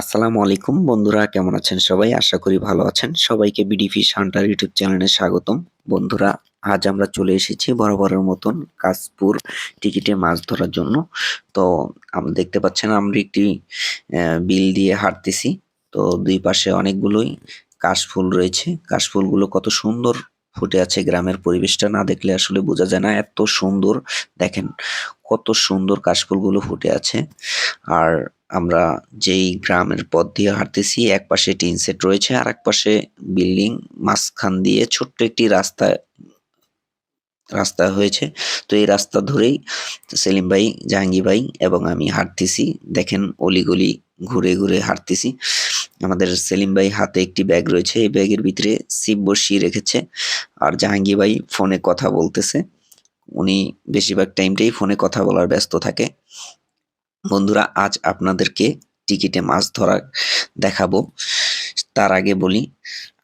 আসসালামু আলাইকুম বন্ধুরা, কেমন আছেন সবাই? আশা করি ভালো আছেন। সবাইকে বিডিপি শান্টার ইউটিউব চ্যানেলে স্বাগতম। বন্ধুরা আজ আমরা চলে এসেছি বরাবরের মতন কাশপুর টিকিটে মাছ ধরার জন্য। তো দেখতে পাচ্ছেন আমরা একটি বিল দিয়ে হাঁটতেছি। তো দুই পাশে অনেকগুলোই কাশফুল রয়েছে। কাশফুলগুলো কত সুন্দর ফুটে আছে গ্রামের পরিবেশটা না দেখলে আসলে বোঝা যায় না। এত সুন্দর, দেখেন কত সুন্দর কাশফুলগুলো ফুটে আছে। আর আমরা যেই গ্রামের পথ দিয়ে হাঁটতেছি এক পাশে টিন সেট রয়েছে আর এক পাশে বিল্ডিং, মাঝখান দিয়ে ছোট্ট একটি রাস্তা রাস্তা হয়েছে। তো এই রাস্তা ধরেই সেলিম ভাই, জাহাঙ্গীর ভাই এবং আমি হাঁটতেছি। দেখেন অলিগলি ঘুরে ঘুরে হাঁটতেছি। আমাদের সেলিম ভাই হাতে একটি ব্যাগ রয়েছে। এই ব্যাগের ভিতরে সিপ বসিয়ে রেখেছে আর জাহাঙ্গীর ভাই ফোনে কথা বলতেছে। উনি বেশিরভাগ টাইমটাই ফোনে কথা বলার ব্যস্ত থাকে। বন্ধুরা, আজ আপনাদেরকে টিকিটে মাছ ধরা দেখাবো। তার আগে বলি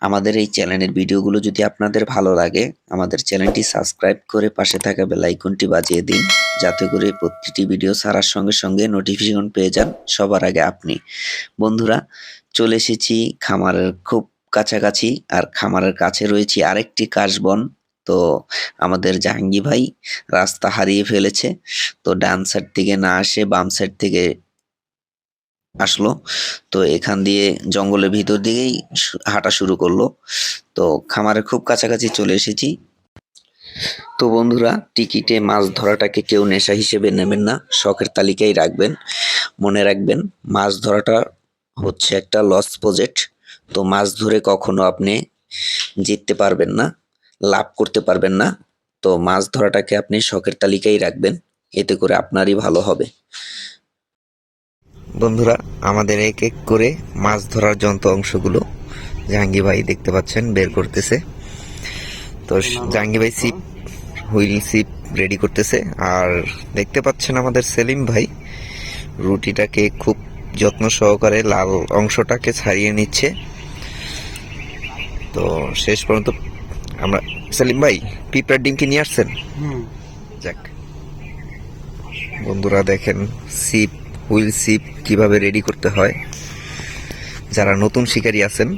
আমাদের এই চ্যানেলের ভিডিওগুলো যদি আপনাদের ভালো লাগে, আমাদের চ্যানেলটি সাবস্ক্রাইব করে পাশে থাকা বেল আইকনটি বাজিয়ে দিন, যাতে করে প্রতিটি ভিডিও ছাড়ার সঙ্গে সঙ্গে নোটিফিকেশন পেয়ে যান সবার আগে আপনি। বন্ধুরা, চলে এসেছি খামারের খুব কাছাকাছি আর খামারের কাছে রয়েছে আরেকটি কাশবন। তো আমাদের জাহাঙ্গীর ভাই রাস্তা হারিয়ে ফেলেছে, তো ডান সাইড থেকে না আসে বাম সাইড থেকে আসলো। তো এখান দিয়ে জঙ্গলের ভিতর দিকেই হাঁটা শুরু করল। তো খামারের খুব কাছাকাছি চলে এসেছি। তো বন্ধুরা, টিকিটে মাছ ধরাটাকে কেউ নেশা হিসেবে নেবেন না। শখের তালিকায় রাখবেন, মনে রাখবেন, মাছ ধরাটা হচ্ছে একটা লস প্রজেক্ট তো মাছ ধরে কখনো আপনি জিততে পারবেন না, লাভ করতে পারবেন না। তো মাছ ধরাটাকে আপনি শখের তালিকায় রাখবেন, এতে করে আপনারই ভালো হবে। বন্ধুরা আমাদের এক এক করে মাছ ধরার যন্ত্র অংশগুলো জাহাঙ্গীর ভাই দেখতে পাচ্ছেন বের করতেছে। তো জাহাঙ্গীর ভাই সিপ হুইল সিপ রেডি করতেছে। আর দেখতে পাচ্ছেন আমাদের সেলিম ভাই রুটিটাকে খুব যত্ন সহকারে লাল অংশটাকে ছাড়িয়ে নিচ্ছে। তো শেষ পর্যন্ত আমরা সেলিম ভাই পিঁপড়ার ডিম কি নিয়ে আসছেন? যাক। বন্ধুরা দেখেন সিপ হুইল সিপ কীভাবে রেডি করতে হয় যারা নতুন শিকারী আছেন।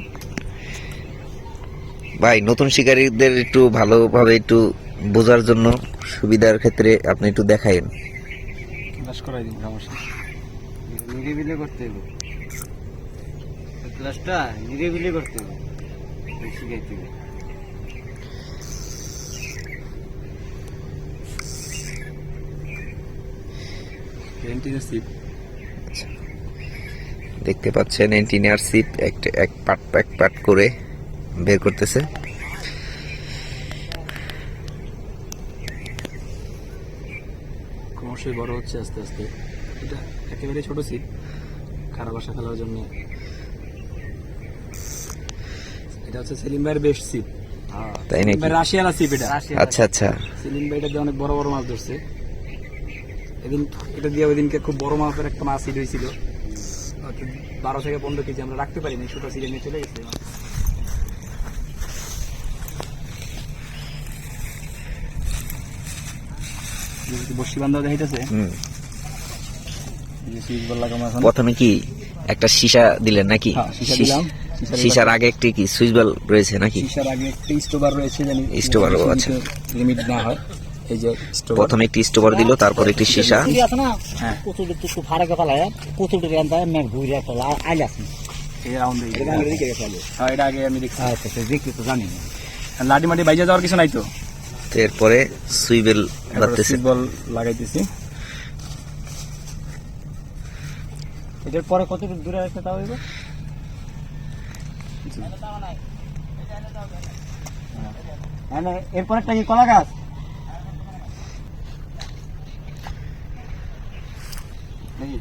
ভাই নতুন শিকারীদের একটু ভালোভাবে একটু বোঝার জন্য সুবিধার ক্ষেত্রে আপনি একটু দেখাইন নিরিবিলি করতে হবে। ক্লাসটা নিরিবিলি করতে হবে শিখাইতে হবে সিপ দেখতে পাচ্ছেন এন্টিনিয়ার সিপ একটা এক পাট এক পাট করে বের করতেছে। ক্রমশই বড় হচ্ছে আস্তে আস্তে। এটা একেবারে ছোট সিপ খারাপ আশা খেলার জন্য। এটা হচ্ছে সেলিম ভাইয়ের বেস্ট সিপ তাই নাকি? রাশিয়ালা সিপ এটা। আচ্ছা আচ্ছা। সেলিম ভাই এটা দিয়ে অনেক বড় বড় মাছ ধরছে। এদিন এটা দিয়ে ওই দিনকে খুব বড় মাপের একটা মাছ হিট হয়েছিল। বারো থেকে পনেরো কেজি আমরা রাখতে পারিনি ছোট সিরে নিয়ে চলে গেছে। বসি বান্ধব দেখাইতেছে। প্রথমে কি একটা সীসা দিলেন নাকি? হ্যাঁ। সীসার আগে একটি কি সুইচ বল রয়েছে নাকি? সিসার আগে একটা স্টোবার রয়েছে জানি স্টোবার, ও আচ্ছা। লিমিট না হয়। এই যে স্টোবার প্রথমে একটি স্টোবার দিল তারপর একটি সীসা। মেঘ ঘুরে ফেলা আইলে লাডি মাটি বাইজা যাওয়ার কিছু নাই তো? এরপরে সুইবেল বল লাগাইতেছি। এটার পরে কতটুকু দূরে আছে তাও হইব হ্যাঁ না, এরপর একটা কি কলা গাছ নাকি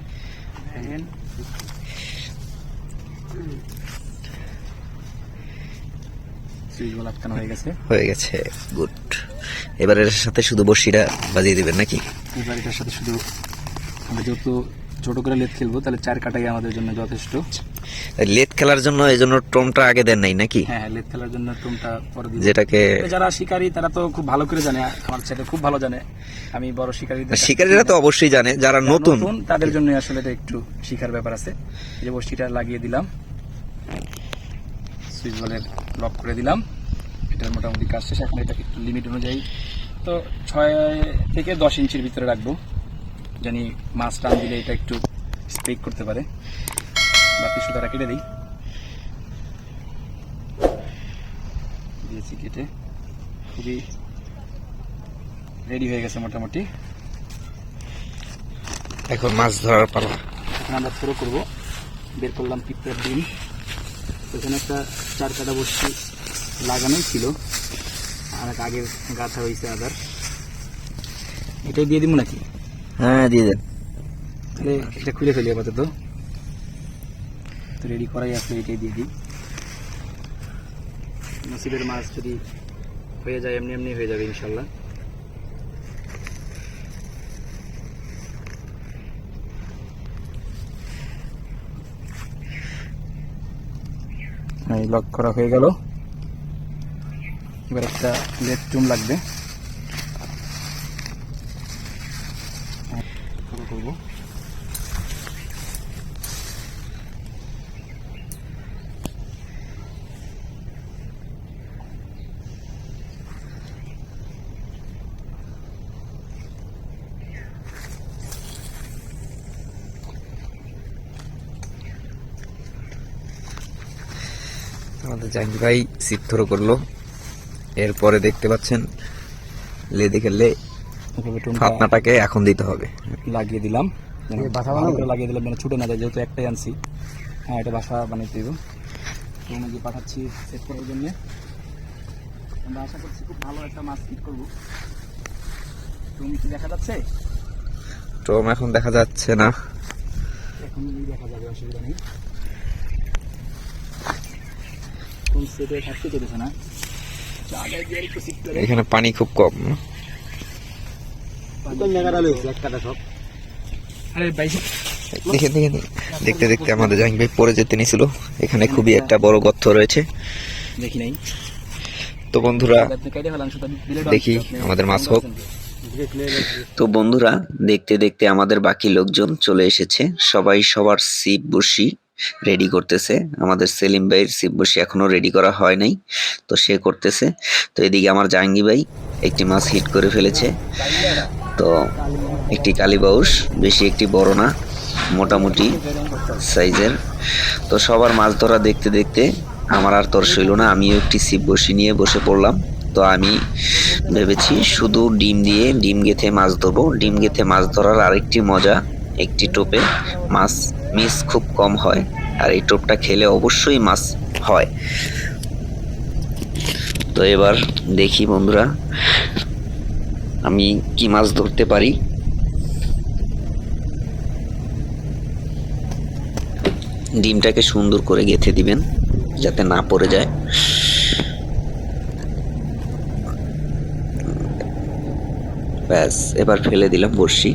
সুইচ বল আটকানো হয়ে গেছে। হয়ে গেছে গুড এবারের সাথে শুধু বর্ষিটা বাজিয়ে দিবেন নাকি? এই বাড়িটার সাথে শুধু আমরা যেহেতু ছোট করে লেট খেলব তাহলে চার কাটাই আমাদের জন্য যথেষ্ট। লেট খেলার জন্য এই জন্য টোমটা আগে দেন নাই নাকি? হ্যাঁ হ্যাঁ লেট খেলার জন্য টুমটা পরে দিব যেটাকে যারা শিকারী তারা তো খুব ভালো করে জানে আমার ছেলে খুব ভালো জানে। আমি বড় শিকারী শিকারীরা তো অবশ্যই জানে যারা নতুন। তাদের জন্য আসলে এটা একটু শিখার ব্যাপার আছে। যে বস্তিটা লাগিয়ে দিলাম। সুইচ বলের লক করে দিলাম। এটার মোটামুটি কাজ শেষ। এখন এটা একটু লিমিট অনুযায়ী তো ছয় থেকে দশ ইঞ্চির ভিতরে রাখব। জানি মাছ টান দিলে এটা একটু স্প্রেক করতে পারে। বাকি সুতারা কেটে দিই। দিয়েছি কেটে। খুবই রেডি হয়ে গেছে মোটামুটি। এখন মাছ ধরার পালা। এখন আমরা থ্রো করব। বের করলাম পিঁপড়ার ডিম। এখানে একটা চার কাটা বস্তি লাগানোই ছিল। আর এক আগের গাছা হয়েছে আদার এটাই দিয়ে দিব নাকি? হ্যাঁ দিয়ে দেন তাহলে এটা খুলে ফেলি আপাতত। তো রেডি করাই আছে এটাই দিয়ে দিই। নসিবের মাছ যদি হয়ে যায় এমনি এমনি হয়ে যাবে ইনশাল্লাহ। লক করা হয়ে গেল। এবার একটা লেট চুম লাগবে। করব আমাদের জাহাঙ্গীর ভাই সিট থ্রো করল। এরপরে দেখতে পাচ্ছেন লেদে খেললে ফাতনাটাকে এখন দিতে হবে। লাগিয়ে দিলাম। বাসা ভালো করে লাগিয়ে দিলাম যেন ছুটে না যায় যেহেতু একটাই আনছি। হ্যাঁ এটা বাসা বানিয়ে দেব তো আমি যে পাঠাচ্ছি সেট করার জন্য আমরা আশা করছি খুব ভালো একটা মাছ ফিট করব। তুমি কি দেখা যাচ্ছে? টোম এখন দেখা যাচ্ছে না। এখন দেখা যাবে অসুবিধা নেই কোন সেটে থাকতে চলেছে না জায়গায় দিয়ে একটু সিট করে এখানে পানি খুব কম। দেখতে দেখতে আমাদের জাহাঙ্গীর ভাই পরে যেতে নিছিল। এখানে খুবই একটা বড় গর্ত রয়েছে। দেখি নাই। তো বন্ধুরা দেখি আমাদের মাছ হোক। তো বন্ধুরা দেখতে দেখতে আমাদের বাকি লোকজন চলে এসেছে। সবাই সবার সিপ বসি। রেডি করতেছে। আমাদের সেলিম ভাইয়ের সিপ বসি এখনও রেডি করা হয় নাই, তো সে করতেছে। তো এদিকে আমার জাহাঙ্গীর ভাই একটি মাছ হিট করে ফেলেছে। তো একটি কালীবাউস বেশি একটি বড় না, মোটামুটি সাইজের তো সবার মাছ ধরা দেখতে দেখতে আমার আর তর সইল না, আমিও একটি সিপ বসি নিয়ে বসে পড়লাম। তো আমি ভেবেছি শুধু ডিম দিয়ে ডিম গেথে মাছ ধরবো। ডিম গেথে মাছ ধরার আরেকটি মজা একটি টোপে মাছ, মিস খুব কম হয়, আর এই টোপটা খেলে অবশ্যই মাছ হয়। তো এবার দেখি বন্ধুরা, আমি কি মাছ ধরতে পারি? ডিমটাকে সুন্দর করে গেথে দিবেন, যাতে না পড়ে যায়। ব্যাস, এবার ফেলে দিলাম বড়শি।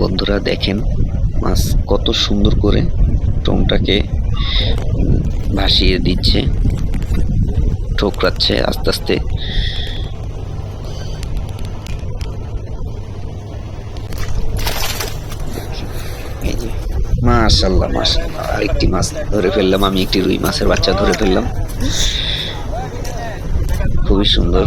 বন্ধুরা দেখেন, মাছ কত সুন্দর করে টংটাকে ভাসিয়ে দিচ্ছে, ঠোকরাচ্ছে আস্তে আস্তে। মাশাল্লাহ মাশাল্লাহ, আরেকটি মাছ ধরে ফেললাম আমি, একটি রুই মাছের বাচ্চা ধরে ফেললাম। খুবই সুন্দর।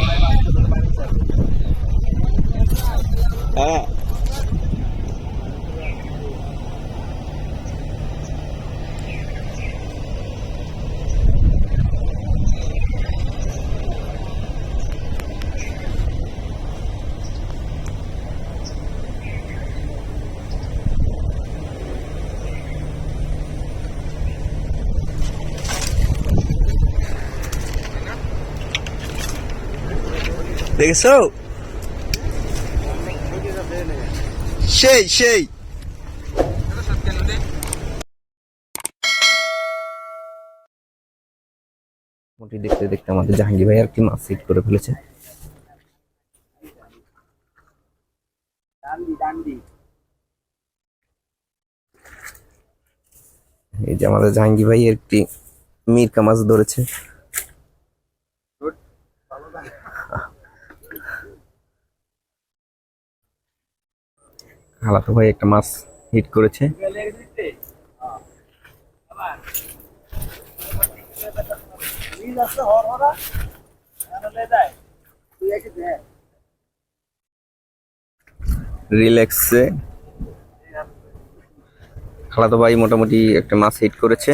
দেখেছ সেই সেই মোটামুটি দেখতে দেখতে আমাদের জাহাঙ্গীর ভাই আর কি মাছ সিট করে ফেলেছে। এই যে আমাদের জাহাঙ্গীর ভাই একটি মিরকা মাছ ধরেছে। হালাতো ভাই একটা মাছ হিট করেছে। রিল্যাক্সে খালাতো ভাই মোটামুটি একটা মাছ হিট করেছে।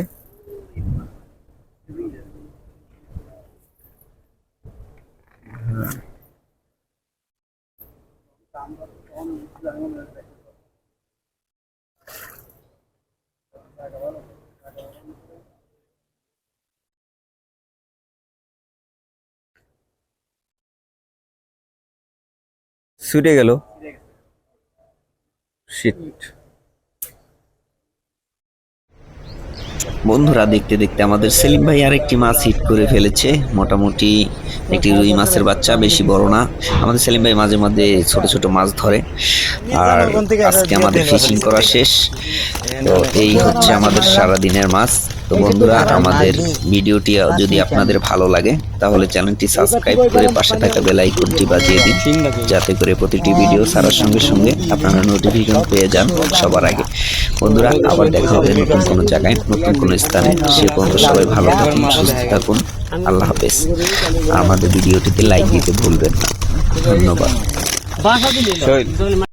ছুটে গেল। বন্ধুরা, দেখতে দেখতে আমাদের সেলিম ভাই আরেকটি মাছ হিট করে ফেলেছে। মোটামুটি একটি রুই মাছের বাচ্চা, বেশি বড় না। আমাদের সেলিম ভাই মাঝে মাঝে ছোট ছোট মাছ ধরে। আর আজকে আমাদের ফিশিং করা শেষ। তো এই হচ্ছে আমাদের সারা দিনের মাছ। তো বন্ধুরা আমাদের ভিডিওটি যদি আপনাদের ভালো লাগে তাহলে চ্যানেলটি সাবস্ক্রাইব করে পাশে থাকা বেল আইকনটি বাজিয়ে দিন যাতে করে প্রতিটি ভিডিও ছাড়ার সঙ্গে সঙ্গে আপনারা নোটিফিকেশন পেয়ে যান সবার আগে। বন্ধুরা আবার দেখা হবে নতুন কোনো জায়গায় নতুন কোনো স্থানে। সে পর্যন্ত সবাই ভালো থাকুন সুস্থ থাকুন। আল্লাহ হাফেজ। আমাদের ভিডিওটিতে লাইক দিতে ভুলবেন না। ধন্যবাদ।